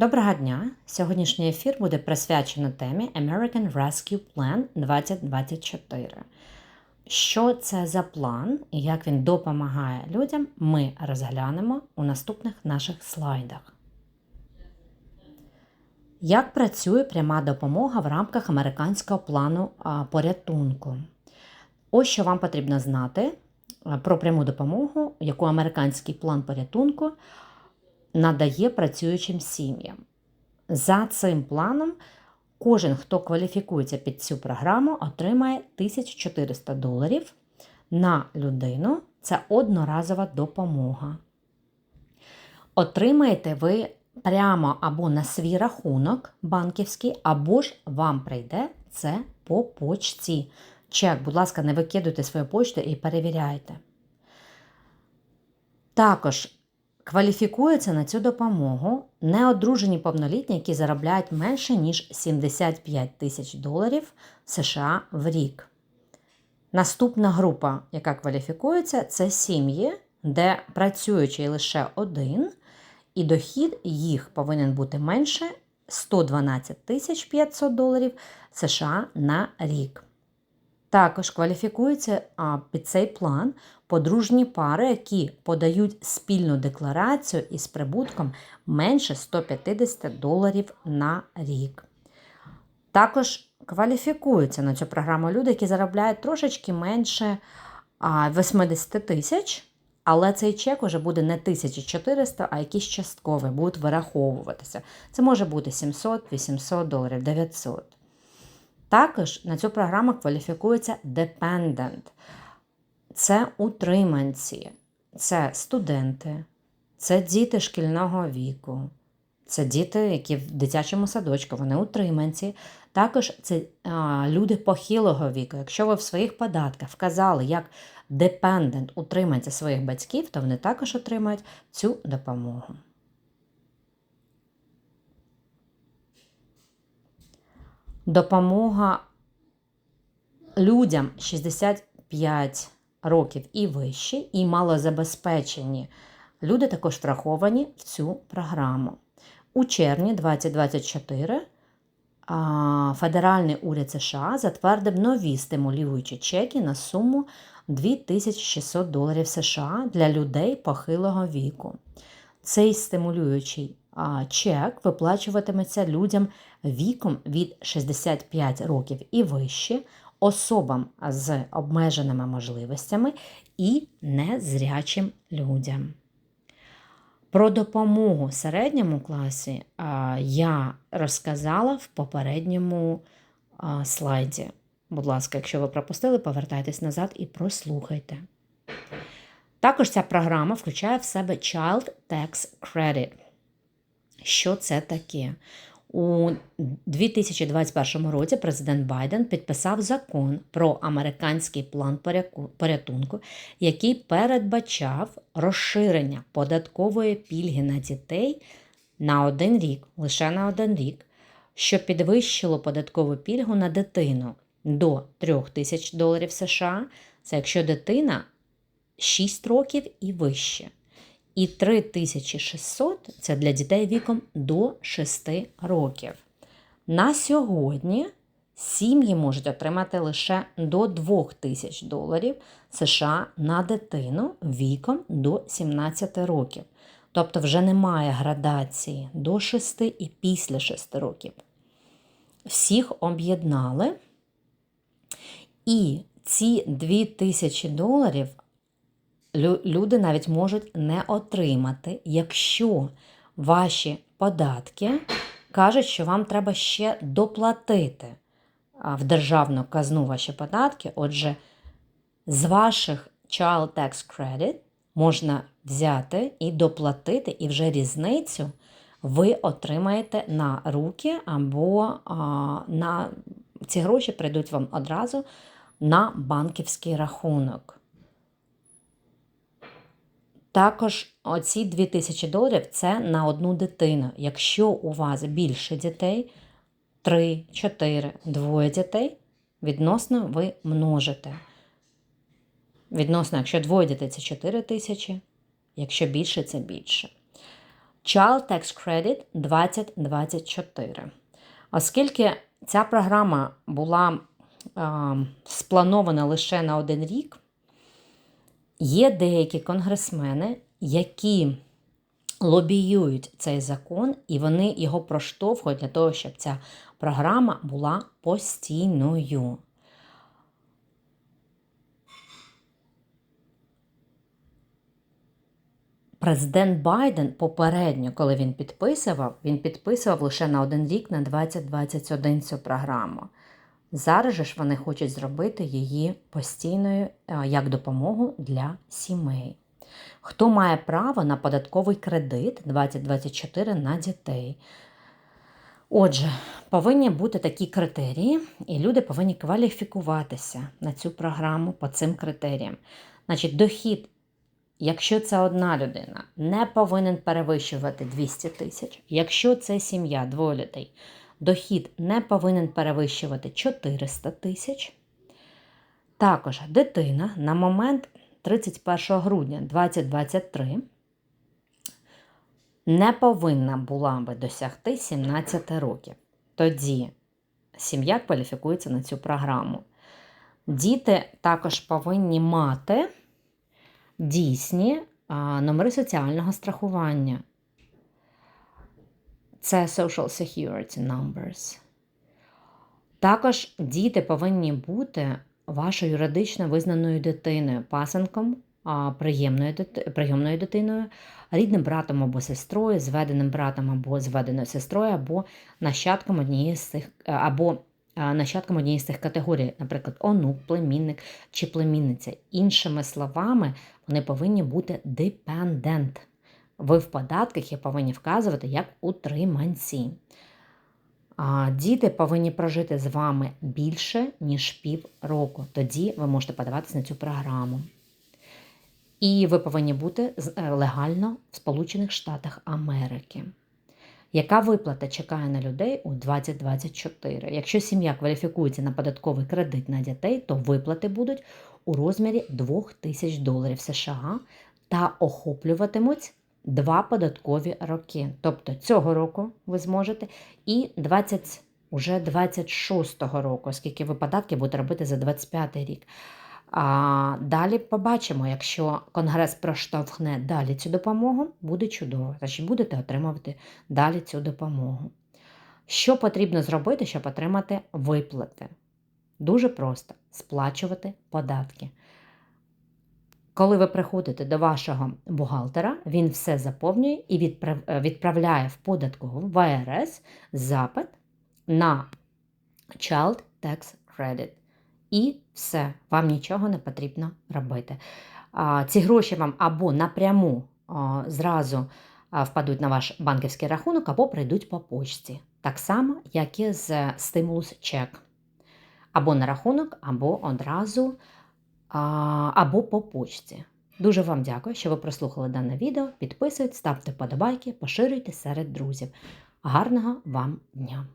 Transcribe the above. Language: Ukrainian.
Доброго дня! Сьогоднішній ефір буде присвячено темі American Rescue Plan 2024. Що це за план і як він допомагає людям, ми розглянемо у наступних наших слайдах. Як працює пряма допомога в рамках американського плану порятунку? Ось що вам потрібно знати про пряму допомогу, яку американський план порятунку надає працюючим сім'ям. За цим планом кожен, хто кваліфікується під цю програму, отримає 1400 доларів на людину. Це одноразова допомога. Отримаєте ви прямо або на свій рахунок банківський, або ж вам прийде це по почті. Чек, будь ласка, не викидуйте свою почту і перевіряйте. Також Кваліфікуються на цю допомогу неодружені повнолітні, які заробляють менше, ніж 75 тисяч доларів США в рік. Наступна група, яка кваліфікується, це сім'ї, де працюючий лише один, і дохід їх повинен бути менше 112 тисяч 500 доларів США на рік. Також кваліфікуються під цей план подружні пари, які подають спільну декларацію із прибутком менше 150 доларів на рік. Також кваліфікуються на цю програму люди, які заробляють трошечки менше 80 тисяч, але цей чек уже буде не 1400, а якийсь частковий, будуть вираховуватися. Це може бути 700, 800 доларів, 900. Також на цю програму кваліфікується dependent. Це утриманці, це студенти, це діти шкільного віку, це діти, які в дитячому садочку, вони утриманці. Також це а, люди похилого віку. Якщо ви в своїх податках вказали, як депендент утриманці своїх батьків, то вони також отримають цю допомогу. Допомога людям 65 років і вищі, і малозабезпечені. Люди також враховані в цю програму. У червні 2024 Федеральний уряд США затвердив нові стимулюючі чеки на суму 2600 доларів США для людей похилого віку. Цей стимулюючий чек виплачуватиметься людям віком від 65 років і вище, особам з обмеженими можливостями і незрячим людям. Про допомогу середньому класі я розказала в попередньому слайді. Будь ласка, якщо ви пропустили, повертайтесь назад і прослухайте. Також ця програма включає в себе Child Tax Credit. Що це таке? У 2021 році президент Байден підписав закон про американський план порятунку, який передбачав розширення податкової пільги на дітей на один рік, лише на один рік, що підвищило податкову пільгу на дитину до 3 тисяч доларів США. Це якщо дитина 6 років і вище. І 3600 це для дітей віком до 6 років. На сьогодні сім'ї можуть отримати лише до 2000 доларів США на дитину віком до 17 років. Тобто вже немає градації до 6 і після 6 років. Всіх об'єднали. І ці 2000 доларів люди навіть можуть не отримати, якщо ваші податки кажуть, що вам треба ще доплатити в державну казну ваші податки. Отже, з ваших Child Tax Credit можна взяти і доплатити, і вже різницю ви отримаєте на руки, або а, на ці гроші прийдуть вам одразу на банківський рахунок. Також оці 2000 доларів це на одну дитину. Якщо у вас більше дітей, 3, 4, двоє дітей, відносно ви множите. Відносно, якщо двоє дітей, це 4 тисячі, якщо більше, це більше. Child Tax Credit 2024. Оскільки ця програма була а, спланована лише на один рік, є деякі конгресмени, які лобіюють цей закон, і вони його проштовхують для того, щоб ця програма була постійною. Президент Байден попередньо, коли він підписував, він підписував лише на один рік на 2021 цю програму. Зараз же ж вони хочуть зробити її постійною е, як допомогу для сімей. Хто має право на податковий кредит 2024 на дітей? Отже, повинні бути такі критерії, і люди повинні кваліфікуватися на цю програму по цим критеріям. Значить, дохід, якщо це одна людина, не повинен перевищувати 200 тисяч. Якщо це сім'я, двоє людей, дохід не повинен перевищувати 400 тисяч. Також дитина на момент 31 грудня 2023 не повинна була би досягти 17 років. Тоді сім'я кваліфікується на цю програму. Діти також повинні мати дійсні номери соціального страхування. Це Social Security Numbers. Також діти повинні бути вашою юридично визнаною дитиною, пасенком, прийомною дитиною, рідним братом або сестрою, зведеним братом або зведеною сестрою, або нащадком однієї з цих, е, або нащадком однієї з цих категорій, наприклад, онук, племінник чи племінниця. Іншими словами, вони повинні бути dependent. Ви в податках їх повинні вказувати як утриманці. Діти повинні прожити з вами більше, ніж пів року. Тоді ви можете подаватися на цю програму. І ви повинні бути е, легально в Сполучених Штатах Америки. Яка виплата чекає на людей у 2024? Якщо сім'я кваліфікується на податковий кредит на дітей, то виплати будуть у розмірі 2 тисяч доларів США та охоплюватимуть два податкові роки. Тобто цього року ви зможете і 20, уже 26-го року, оскільки ви податки будете робити за 25 рік. А далі побачимо, якщо Конгрес проштовхне далі цю допомогу, буде чудово. Значить, будете отримувати далі цю допомогу. Що потрібно зробити, щоб отримати виплати? Дуже просто сплачувати податки. Коли ви приходите до вашого бухгалтера, він все заповнює і е, відправляє в податкову в АРС запит на Child Tax Credit. І все, вам нічого не потрібно робити. Ці гроші вам або напряму зразу впадуть на ваш банківський рахунок, або прийдуть по почті. Так само, як і з стимулус чек. Або на рахунок, або одразу, або по почті. Дуже вам дякую, що ви прослухали дане відео. Підписуйтесь, ставте вподобайки, поширюйте серед друзів. Гарного вам дня!